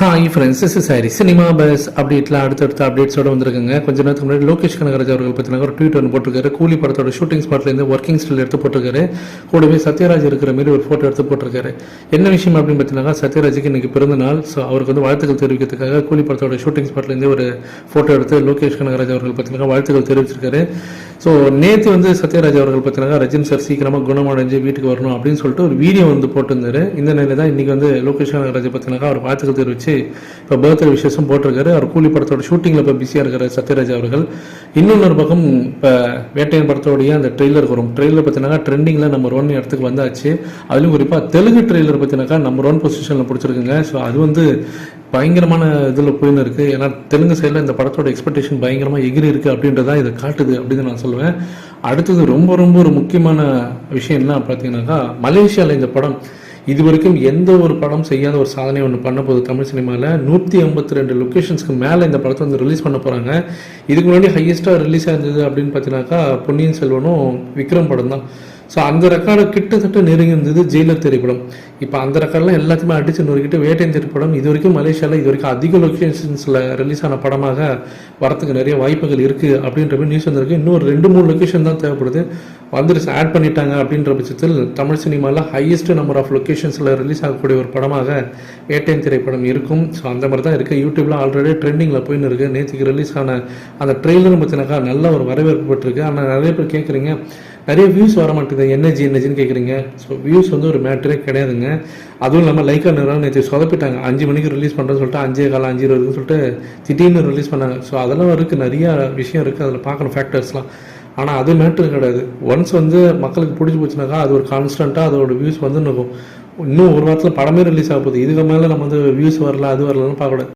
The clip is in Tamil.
ஹாய் ஃப்ரெண்ட்ஸ் இஸ் சாரி சினிமா பஸ் அப்டேட்லாம் அடுத்தடுத்த அப்டேட்ஸோட வந்திருக்குங்க. கொஞ்ச நேரத்துக்கு முன்னாடி லோகேஷ் கனகராஜ் அவர்கள் பார்த்தீங்கன்னா ஒரு ட்வீட் ஒன்று போட்டிருக்காரு. கூலி படத்தோட ஷூட்டிங் ஸ்பாட்லேருந்து ஒர்க்கிங் ஸ்டில் எடுத்து போட்டிருக்காரு. கூடவே சத்யராஜ் இருக்கிற மாதிரி ஒரு ஃபோட்டோ எடுத்து போட்டிருக்காரு. என்ன விஷயம் அப்படின்னு பார்த்தீங்கன்னா சத்யராஜுக்கு இன்றைக்கி பிறந்த நாள். ஸோ அவருக்கு வந்து வாழ்த்துக்கள் தெரிவிக்கிறதுக்காக கூலி படத்தோட ஷூட்டிங் ஸ்பாட்லேருந்து ஒரு ஃபோட்டோ எடுத்து லோகேஷ் கனகராஜ் அவர்கள் பார்த்தீங்கன்னா வாழ்த்துக்கள் தெரிவிச்சிருக்காரு. ஸோ நேற்று வந்து சத்யராஜ் அவர்கள் பார்த்தீங்கன்னா ரஜினி சார் சீக்கிரமாக குணமடைஞ்சு வீட்டுக்கு வரணும் அப்படின்னு சொல்லிட்டு ஒரு வீடியோ வந்து போட்டிருந்தாரு. இந்த நிலையில தான் இன்னைக்கு வந்து லோகேஷ் கனகராஜ் பார்த்தீங்கன்னா அவர் வாழ்த்துக்கள் தெரிவித்து இப்போ பர்த்டே விசேஷம் போட்டிருக்காரு. அவர் கூலி படத்தோட ஷூட்டிங்கில் இப்போ பிஸியாக இருக்கிற சத்யராஜ் அவர்கள். இன்னொன்று பக்கம் இப்போ வேட்டையன் படத்தோடைய அந்த ட்ரெய்லர் வரும். ட்ரெய்லர் பார்த்தீங்கன்னா ட்ரெண்டிங்கில் நம்பர் ஒன் இடத்துக்கு வந்தாச்சு. அதுலேயும் குறிப்பாக தெலுங்கு ட்ரெய்லர் பார்த்தீங்கன்னாக்கா நம்பர் ஒன் பொசிஷனில் பிடிச்சிருக்குங்க. ஸோ அது வந்து பயங்கரமான இதில் போயின்னு இருக்குது ஏன்னா தெலுங்கு சைடில் இந்த படத்தோட எக்ஸ்பெக்டேஷன் பயங்கரமாக எகிரி இருக்குது அப்படின்றதான் இதை காட்டுது அப்படின்னு நான் சொல்லுவேன். அடுத்தது ரொம்ப ரொம்ப ஒரு முக்கியமான விஷயம் என்ன பார்த்தீங்கன்னாக்கா மலேசியாவில் இந்த படம் இது வரைக்கும் எந்த ஒரு படம் செய்யாத ஒரு சாதனை ஒன்று பண்ண போகுது தமிழ் சினிமாவில் நூற்றி ஐம்பத்தி ரெண்டு லொக்கேஷன்ஸ்க்கு மேலே இந்த படத்தை வந்து ரிலீஸ் பண்ண போகிறாங்க இதுக்கு முன்னாடி ஹையஸ்ட்டாக ரிலீஸ் ஆயிருந்தது அப்படின்னு பார்த்தீங்கன்னாக்கா பொன்னியின் செல்வனும் விக்ரம் படம் தான் ஸோ அந்த ரெக்கார்டு கிட்டத்தட்ட நெருங்கி இருந்தது ஜெயிலர் திரைப்படம். இப்போ அந்த ரெக்கார்டெலாம் எல்லாத்தையுமே அடிச்சு நொறுக்கிட்டு வேட்டையன் திரைப்படம். இது வரைக்கும் மலேசியாவில் இது வரைக்கும் அதிக லொக்கேஷன்ஸில் ரிலீஸ் ஆன படமாக வரத்துக்கு நிறைய வாய்ப்புகள் இருக்குது அப்படின்ற மாதிரி நியூஸ் வந்திருக்கு. இன்னும் ஒரு ரெண்டு மூணு லொக்கேஷன் தான் தேவைப்படுது. வந்துருச்சு ஆட் பண்ணிட்டாங்க அப்படின்ற பட்சத்தில் தமிழ் சினிமாவில் ஹையஸ்ட் நம்பர் ஆஃப் லொக்கேஷன்ஸில் ரிலீஸ் ஆகக்கூடிய ஒரு படமாக வேட்டையன் திரைப்படம் இருக்கும். ஸோ அந்த மாதிரி தான் இருக்குது யூடியூப்பில் ஆல்ரெடி ட்ரெண்டிங்கில் போயின்னு இருக்குது நேற்றுக்கு ரிலீஸ் ஆன அந்த ட்ரெய்லர் பார்த்தினாக்கா நல்ல ஒரு வரவேற்பு பெற்றிருக்கு. ஆனால் நிறைய பேர் கேட்குறீங்க நிறைய வியூஸ் வர மாட்டேங்குது. என்னஜி என்னஜின்னு கேட்குறீங்க ஸோ வியூஸ் வந்து ஒரு மேட்டரே கிடையாதுங்க. அதுவும் இல்லாமல் லைக்கா நிறுவனம் நேற்று சொதப்பிட்டாங்க. அஞ்சு மணிக்கு ரிலீஸ் பண்ணுறேன்னு சொல்லிட்டு அஞ்சே காலம் அஞ்சு இருபதுன்னு சொல்லிட்டு திடீர்னு ரிலீஸ் பண்ணாங்க. ஸோ அதெல்லாம் இருக்குது நிறையா விஷயம் இருக்குது அதில் பார்க்கணும் ஃபேக்டர்ஸ்லாம் ஆனால் அது மேட்ரு கிடையாது. ஒன்ஸ் வந்து மக்களுக்கு பிடிச்சி போச்சுனாக்கா அது ஒரு கான்ஸ்டண்ட்டாக அதோட வியூஸ் வந்து இருக்கும். இன்னும் ஒரு வாரத்தில் படமே ரிலீஸ் ஆக போகுது. இதுக்கு மேலே நம்ம வந்து வியூஸ் வரல அது வரலன்னு பார்க்கக்கூடாது